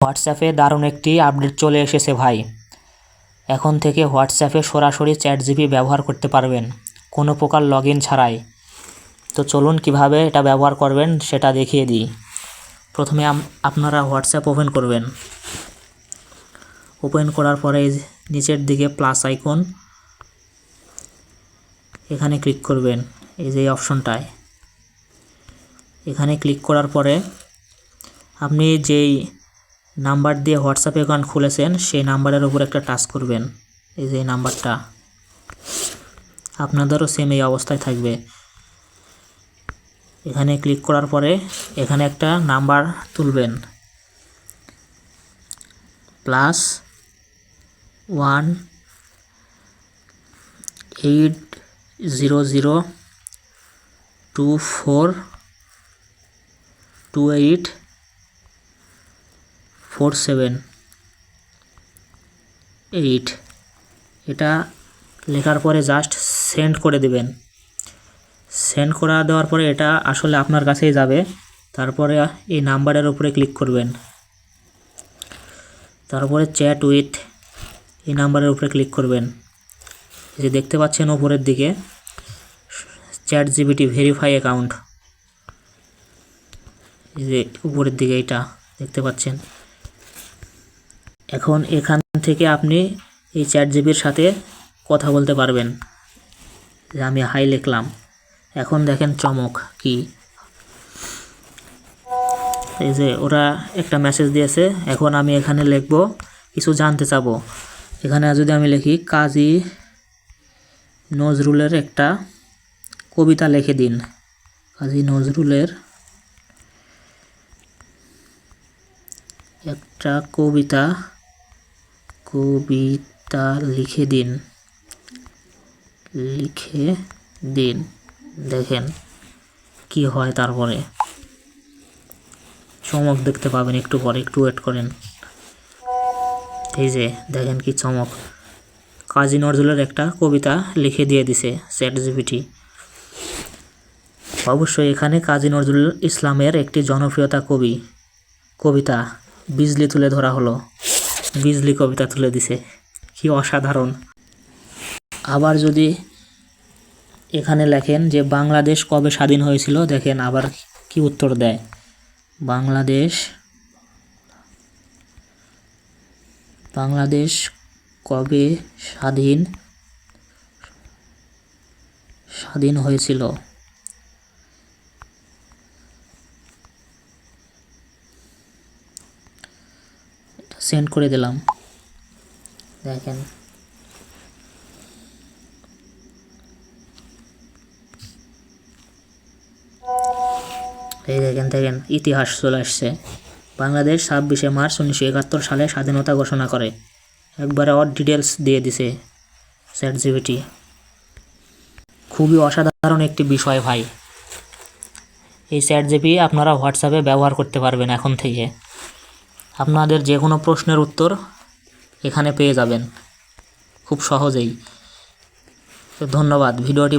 হোয়াটসঅ্যাপে দারুণ একটি আপডেট চলে এসেছে ভাই। এখন থেকে হোয়াটসঅ্যাপে সরাসরি চ্যাট জিপি ব্যবহার করতে পারবেন, কোনো প্রকার লগ ছাড়াই। তো চলুন কীভাবে এটা ব্যবহার করবেন সেটা দেখিয়ে দিই। প্রথমে আপনারা হোয়াটসঅ্যাপ ওপেন করবেন। ওপেন করার পরে নিচের দিকে প্লাস আইকন। এখানে ক্লিক করবেন এই যে অপশনটায়। এখানে ক্লিক করার পরে আপনি যেই নাম্বার দিয়ে হোয়াটসঅ্যাপ অ্যাকাউন্ট খুলেছেন, সেই নাম্বারের উপর একটা টাচ করবেন। এই যে নাম্বারটা। আপনাদেরও সেম এই অবস্থায় থাকবে। এখানে ক্লিক করার পরে এখানে একটা নাম্বার তুলবেন। Plus one eight zero zero two four two eight four seven eight. এটা লেখার পরে জাস্ট সেন্ড করে দিবেন। সেন্ড করা দেওয়ার পরে এটা আসলে আপনার কাছেই যাবে। তারপরে এই নাম্বারের উপরে ক্লিক করবেন। তারপরে চ্যাট উইথ এই নাম্বারের উপরে ক্লিক করবেন। যে দেখতে পাচ্ছেন উপরের দিকে চ্যাট জিবিটি ভেরিফাই অ্যাকাউন্ট যে উপরের দিকে এটা দেখতে পাচ্ছেন। এখন এখান থেকে আপনি এই চ্যাট জিবির সাথে কথা বলতে পারবেন। যে আমি হাই লিখলাম। এখন দেখেন চমক কি। এই যে ওরা একটা মেসেজ দিয়েছে, এখন আমি এখানে লিখব, কিছু জানতে চাবো। এখানে যদি আমি লিখি, কাজী নজরুলের একটা কবিতা লিখে দিন। কাজী নজরুলের একটা কবিতা কবিতা লিখে দিন। লিখে দিন। দেখেন কি হয় তারপরে। চমক দেখতে পাবেন একটু পরে, একটু ওয়েট করেন। এই যে দেখেন কি চমক। কাজী নজরুলের একটা কবিতা লিখে দিয়ে দিছে চ্যাট জিপিটি অবশ্যই এখানে কাজী নজরুল ইসলামের একটি জনপ্রিয়তা কবি, কবিতা বিজলি তুলে ধরা হলো। বিজলি কবিতা তুলে দিছে। কি অসাধারণ। আবার যদি এখানে লেখেন যে, বাংলাদেশ কবে স্বাধীন হয়েছিল? দেখেন আবার কি উত্তর দেয়। বাংলাদেশ বাংলাদেশ কবে স্বাধীন স্বাধীন হয়েছিল? সেন্ড করে দিলাম। দেখেন। এই দেখেন দেখেন, ইতিহাস চলে আসছে। বাংলাদেশ ছাব্বিশে মার্চ উনিশশো একাত্তর সালে স্বাধীনতা ঘোষণা করে। একবারে অর ডিটেলস দিয়ে দিছে চ্যাট জিবিটি খুবই অসাধারণ একটি বিষয় ভাই। এই চ্যাট জিপি আপনারা হোয়াটসঅ্যাপে ব্যবহার করতে পারবেন এখন থেকে। আপনাদের যে কোনো প্রশ্নের উত্তর এখানে পেয়ে যাবেন। খুব সহজেই। ধন্যবাদ ভিডিওটি